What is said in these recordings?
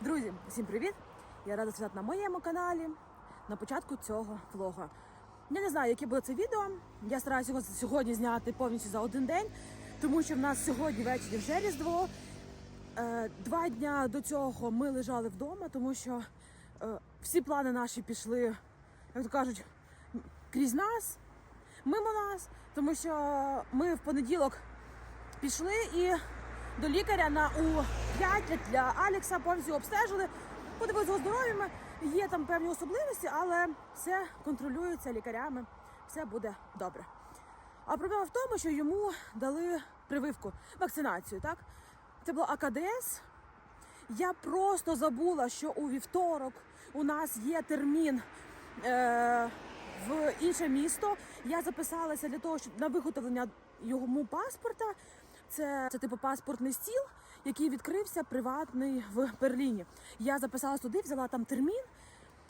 Друзі, всім привіт! Я рада свят на моєму каналі на початку цього влога. Я не знаю, яке буде це відео. Я стараюся його сьогодні зняти повністю за один день, тому що в нас сьогодні ввечері вже Різдво. Е, Два дня до цього ми лежали вдома, тому що е, всі плани наші пішли, як то кажуть, крізь нас, мимо нас, тому що ми в понеділок пішли і до лікаря на У5 для Алекса повністю обстежили, подивилися його здоров'ями. Є там певні особливості, але все контролюється лікарями, все буде добре. А проблема в тому, що йому дали прививку, вакцинацію, так? Це було АКДС. Я просто забула, що у вівторок у нас є термін е, в інше місто. Я записалася для того, щоб на виготовлення йому паспорта. Це, це типу паспортний стіл, який відкрився приватний в Берліні. Я записалась туди, взяла там термін.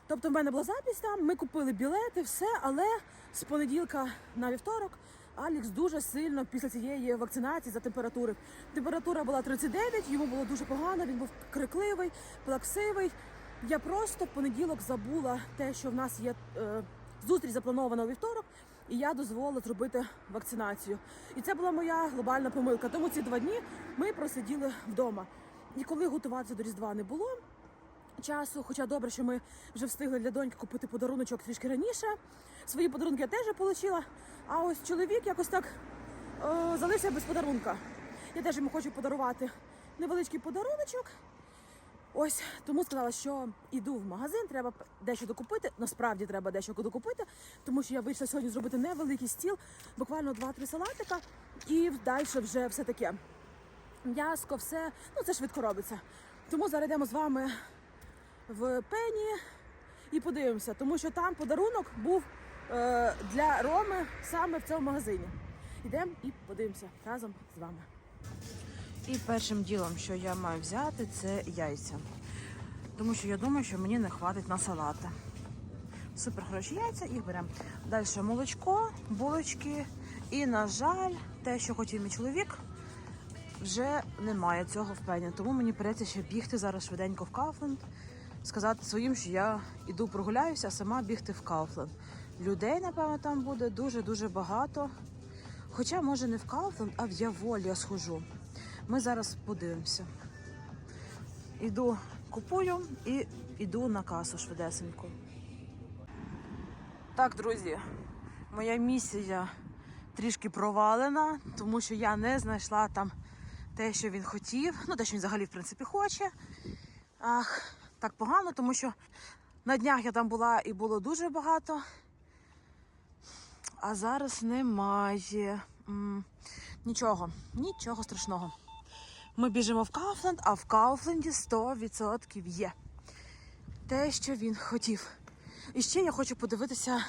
Тобто в мене була запись там, ми купили білети, все, але з понеділка на вівторок Алікс дуже сильно після цієї вакцинації за температури. Температура була 39, йому було дуже погано, він був крикливий, плаксивий. Я просто в понеділок забула те, що в нас є е, зустріч запланована у вівторок, і я дозволила зробити вакцинацію. І це була моя глобальна помилка. Тому ці два дні ми просиділи вдома. І коли готуватися до Різдва не було, часу. Хоча добре, що ми вже встигли для доньки купити подаруночок трішки раніше. Свої подарунки я теж отримала. А ось чоловік якось так е, залишився без подарунка. Я теж йому хочу подарувати невеличкий подаруночок. Ось тому сказала, що йду в магазин, треба дещо докупити. Насправді треба дещо докупити, тому що я вийшла сьогодні зробити невеликий стіл, буквально 2-3 салатика, і далі вже все таке. М'яско, все, ну це швидко робиться. Тому зараз йдемо з вами в пені і подивимося, тому що там подарунок був е, для Роми саме в цьому магазині. Йдемо і подивимося разом з вами. І першим ділом, що я маю взяти, це яйця. Тому що я думаю, що мені не хватить на салати. Супер хороші яйця, їх беремо. Далі молочко, булочки. І, на жаль, те, що хотів мій чоловік, вже немає цього в пені. Тому мені придеться ще бігти зараз швиденько в Кауфленд, сказати своїм, що я іду прогуляюся, а сама бігти в Кауфленд. Людей, напевно, там буде дуже-дуже багато. Хоча, може, не в Кауфленд, а в Яволі я схожу. Ми зараз подивимося. Іду, купую і іду на касу швидесенько. Так, друзі, моя місія трішки провалена, тому що я не знайшла там те, що він хотів. Ну, те, що він взагалі, в принципі, хоче. Ах, так погано, тому що на днях я там була і було дуже багато. А зараз немає. М, Нічого, нічого страшного. Ми біжимо в Кауфленд, а в Кауфленді 100% є те, що він хотів. І ще я хочу подивитися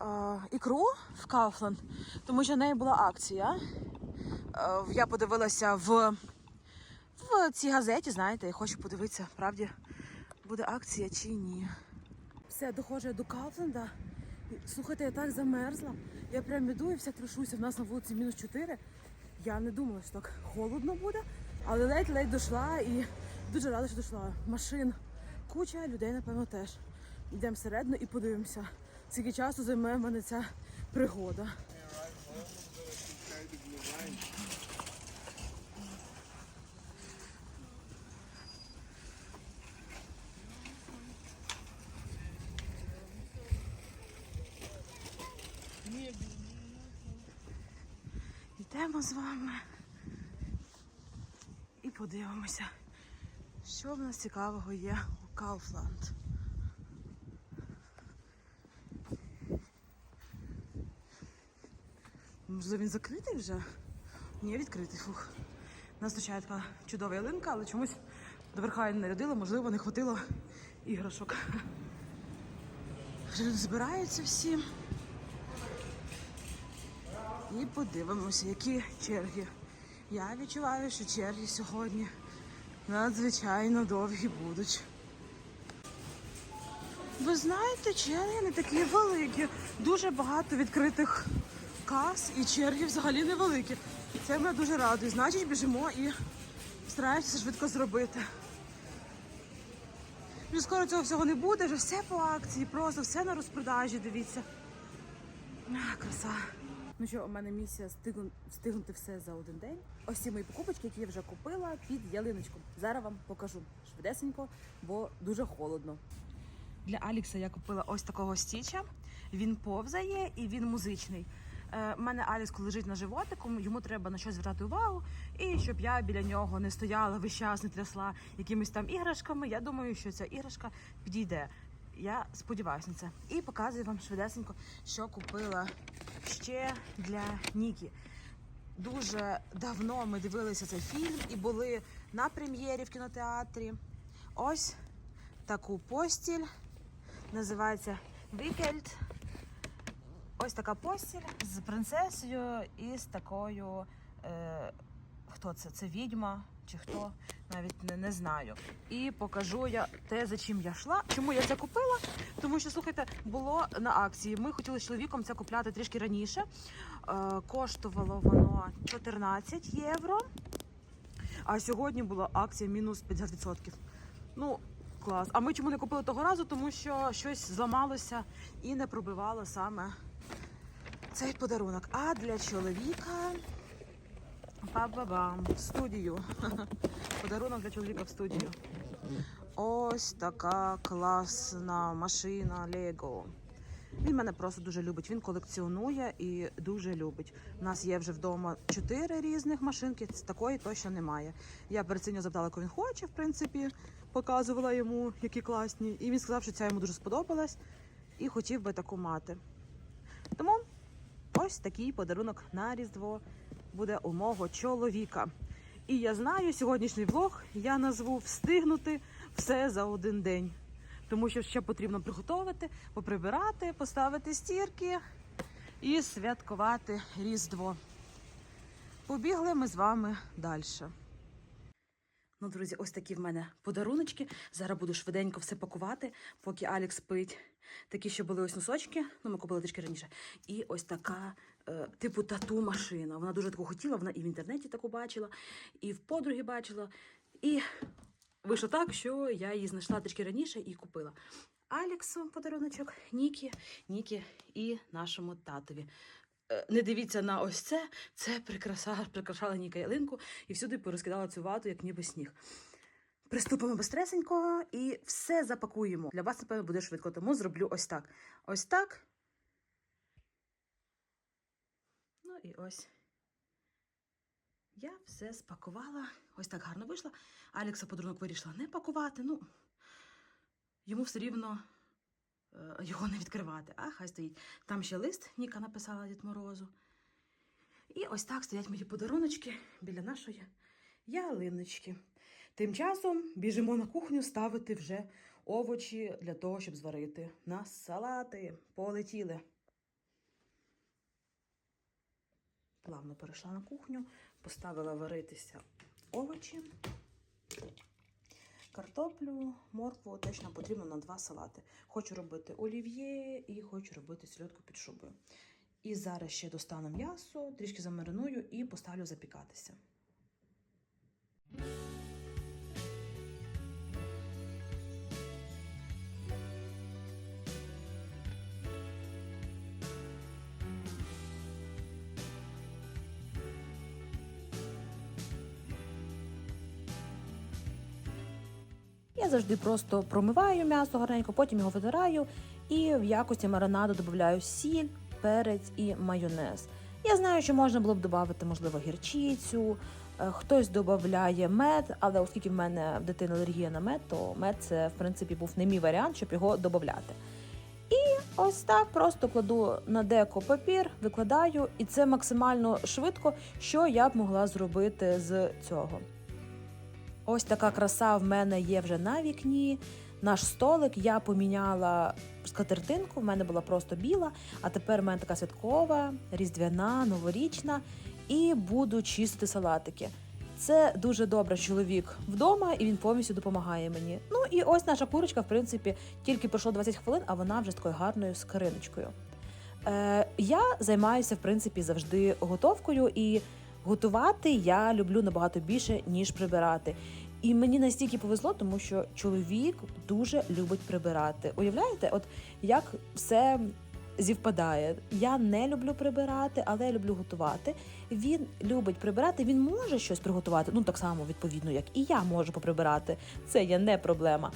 е, ікру в Кауфленд, тому що в неї була акція. Е, я подивилася в, в цій газеті, знаєте, і хочу подивитися, правді буде акція чи ні. Все, доходжу до Кауфленда. Слухайте, я так замерзла. Я прям іду і вся трошуся. В нас на вулиці мінус 4. Я не думала, що так холодно буде, але ледь-ледь дійшла і дуже рада, що дійшла. Машин куча, людей, напевно, теж. Йдемо всередину і подивимося, скільки часу займе в мене ця пригода. Йдемо з вами і подивимося, що в нас цікавого є у Кауфланд. Можливо, він закритий вже? Ні, відкритий. Фух. Нас зустрічає така чудова ялинка, але чомусь до верха не нарядила, можливо, не хватило іграшок. Люди збираються всі. І подивимося, які черги. Я відчуваю, що черги сьогодні надзвичайно довгі будуть. Ви знаєте, черги не такі великі. Дуже багато відкритих кас і черги взагалі невеликі. Це мене дуже радує. Значить, біжимо і стараємося швидко зробити. Вже скоро цього всього не буде, вже все по акції, просто все на розпродажі, дивіться. А, краса. Ну що, у мене місія встигну- встигнути все за один день. Ось ці мої покупочки, які я вже купила під ялиночку. Зараз вам покажу швидесенько, бо дуже холодно. Для Алікса я купила ось такого стіча. Він повзає і він музичний. Е, У мене Алікс, коли лежить на животику, йому треба на щось звертати увагу, і щоб я біля нього не стояла весь час, не трясла якимись там іграшками. Я думаю, що ця іграшка підійде. Я сподіваюся на це. І показую вам швидесенько, що купила ще для Нікі. Дуже давно ми дивилися цей фільм і були на прем'єрі в кінотеатрі. Ось таку постіль. Називається Вікельд. Ось така постіль з принцесою і з такою. Е, хто це? Це відьма чи хто? Навіть не, не знаю. І покажу я те, за чим я йшла. Чому я це купила? Тому що, слухайте, було на акції. Ми хотіли з чоловіком це купляти трішки раніше. Е, коштувало воно 14 євро. А сьогодні була акція мінус 50%. Ну, клас. А ми чому не купили того разу? Тому що щось зламалося і не пробивало саме цей подарунок. А для чоловіка. Ба-ба-бам, в студію. Подарунок для чоловіка в студію. Ось така класна машина Лего. Він мене просто дуже любить. Він колекціонує і дуже любить. У нас є вже вдома чотири різних машинки. Такої точно немає. Я перед цим запитала, яку він хоче, в принципі, показувала йому, які класні. І він сказав, що ця йому дуже сподобалась і хотів би таку мати. Тому ось такий подарунок на Різдво буде у мого чоловіка. І я знаю, сьогоднішній влог я назву Встигнути все за один день. Тому що ще потрібно приготувати, поприбирати, поставити стірки і святкувати Різдво. Побігли ми з вами далі. Ну, друзі, ось такі в мене подаруночки. Зараз буду швиденько все пакувати, поки Алікс спить. Такі ще були ось носочки, ну ми купили трішки раніше. І ось така, типу, тату машина. Вона дуже таку хотіла, вона і в інтернеті таку бачила, і в подруги бачила. І вийшло так, що я її знайшла трішки раніше і купила. Аліксу подаруночок, Нікі, Нікі і нашому татові. Е, Не дивіться на ось це. Це прикраса, прикрашала Ніка ялинку і всюди порозкидала цю вату, як ніби сніг. Приступимо безстресенько і все запакуємо. Для вас, напевно, буде швидко, тому зроблю ось так. Ось так. Ну і ось. Я все спакувала. Ось так гарно вийшло. Алекса подарунок вирішила не пакувати. Ну, йому все рівно е, його не відкривати. А хай стоїть. Там ще лист Ніка написала Дід Морозу. І ось так стоять мої подаруночки біля нашої ялиночки. Тим часом біжимо на кухню ставити вже овочі для того, щоб зварити на салати. Полетіли. Плавно перейшла на кухню, поставила варитися овочі. Картоплю, моркву теж нам потрібно на два салати. Хочу робити олів'є і хочу робити сільотку під шубою. І зараз ще достану м'ясо, трішки замариную і поставлю запікатися. Завжди просто промиваю м'ясо гарненько, потім його витираю і в якості маринаду додаю сіль, перець і майонез. Я знаю, що можна було б додати, можливо, гірчицю, е, хтось додає мед, але оскільки в мене в дитини алергія на мед, то мед це в принципі був не мій варіант, щоб його додати. І ось так просто кладу на деко папір, викладаю, і це максимально швидко, що я б могла зробити з цього. Ось така краса в мене є вже на вікні. Наш столик я поміняла скатертинку, в мене була просто біла, а тепер в мене така святкова, різдвяна, новорічна, і буду чистити салатики. Це дуже добре, чоловік вдома, і він повністю допомагає мені. Ну і ось наша курочка, в принципі, тільки пройшло 20 хвилин, а вона вже з такою гарною скриночкою. Е, я займаюся, в принципі, завжди готовкою, і готувати я люблю набагато більше, ніж прибирати. І мені настільки повезло, тому що чоловік дуже любить прибирати. Уявляєте, от як все зівпадає. Я не люблю прибирати, але я люблю готувати. Він любить прибирати, він може щось приготувати. Ну так само, відповідно, як і я можу поприбирати. Це є не проблема.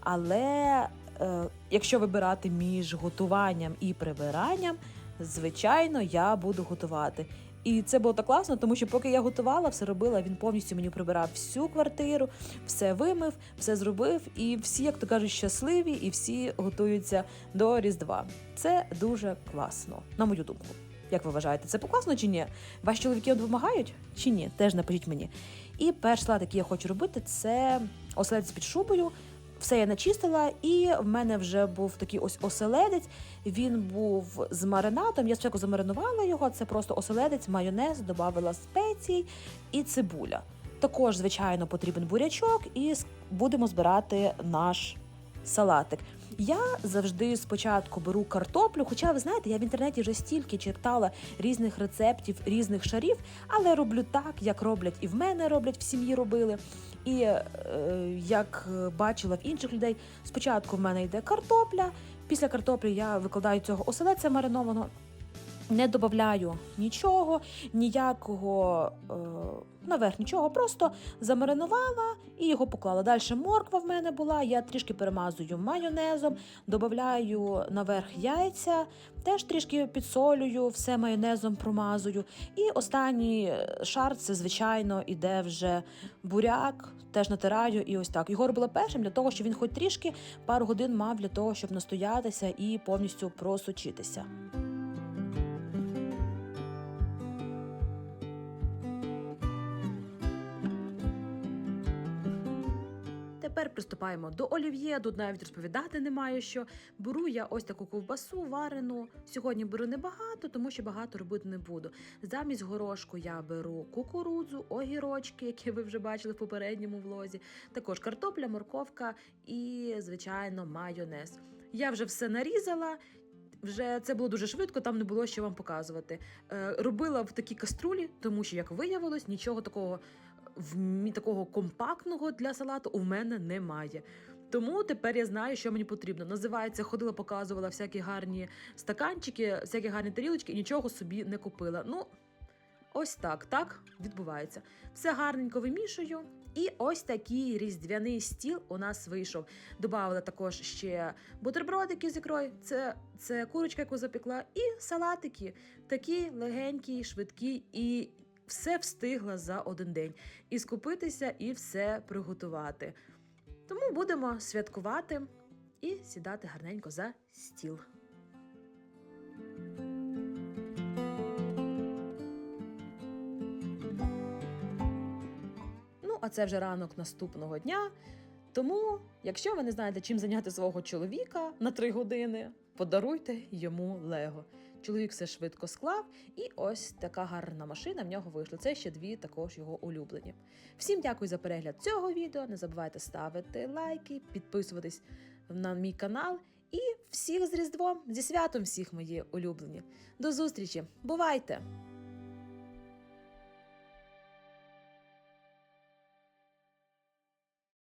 Але е, якщо вибирати між готуванням і прибиранням, звичайно, я буду готувати. І це було так класно, тому що поки я готувала, все робила, він повністю мені прибирав всю квартиру, все вимив, все зробив, і всі, як то кажуть, щасливі, і всі готуються до Різдва. Це дуже класно, на мою думку. Як ви вважаєте, це класно чи ні? Ваші чоловіки допомагають чи ні? Теж напишіть мені. І перший який я хочу робити, це оселедець під шубою. Все я начистила, і в мене вже був такий ось оселедець. Він був з маринадом. Я спочатку замаринувала його. Це просто оселедець, майонез, додавала спецій і цибуля. Також, звичайно, потрібен бурячок, і будемо збирати наш салатик. Я завжди спочатку беру картоплю, хоча ви знаєте, я в інтернеті вже стільки читала різних рецептів, різних шарів, але роблю так, як роблять і в мене роблять, в сім'ї робили. І е, як бачила в інших людей, спочатку в мене йде картопля. Після картоплі я викладаю цього оселедця маринованого. Не додаю нічого, ніякого е, наверх нічого, просто замаринувала і його поклала. Далі морква в мене була. Я трішки перемазую майонезом, додаю наверх яйця, теж трішки підсолюю, все майонезом промазую. І останній е, шар це, звичайно, іде вже буряк, теж натираю і ось так. Його робила першим для того, щоб він хоч трішки пару годин мав для того, щоб настоятися і повністю просочитися. Тепер приступаємо до олів'є. Тут навіть розповідати немає що. Беру я ось таку ковбасу варену. Сьогодні беру небагато, тому що багато робити не буду. Замість горошку я беру кукурудзу, огірочки, які ви вже бачили в попередньому влозі. Також картопля, морковка і, звичайно, майонез. Я вже все нарізала. Вже це було дуже швидко, там не було що вам показувати. Е, робила в такій каструлі, тому що, як виявилось, нічого такого такого компактного для салату у мене немає. Тому тепер я знаю, що мені потрібно. Називається, ходила, показувала всякі гарні стаканчики, всякі гарні тарілочки і нічого собі не купила. Ну, ось так, так відбувається. Все гарненько вимішую. І ось такий різдвяний стіл у нас вийшов. Добавила також ще бутербродики з ікрою, це, це курочка, яку запекла, і салатики. Такі легенькі, швидкі, і все встигла за один день. І скупитися, і все приготувати. Тому будемо святкувати і сідати гарненько за стіл. Ну, а це вже ранок наступного дня. Тому, якщо ви не знаєте, чим зайняти свого чоловіка на три години, подаруйте йому Лего. Чоловік все швидко склав, і ось така гарна машина в нього вийшла. Це ще дві також його улюблені. Всім дякую за перегляд цього відео. Не забувайте ставити лайки, підписуватись на мій канал. І всіх з Різдвом, зі святом всіх мої улюблені. До зустрічі! Бувайте!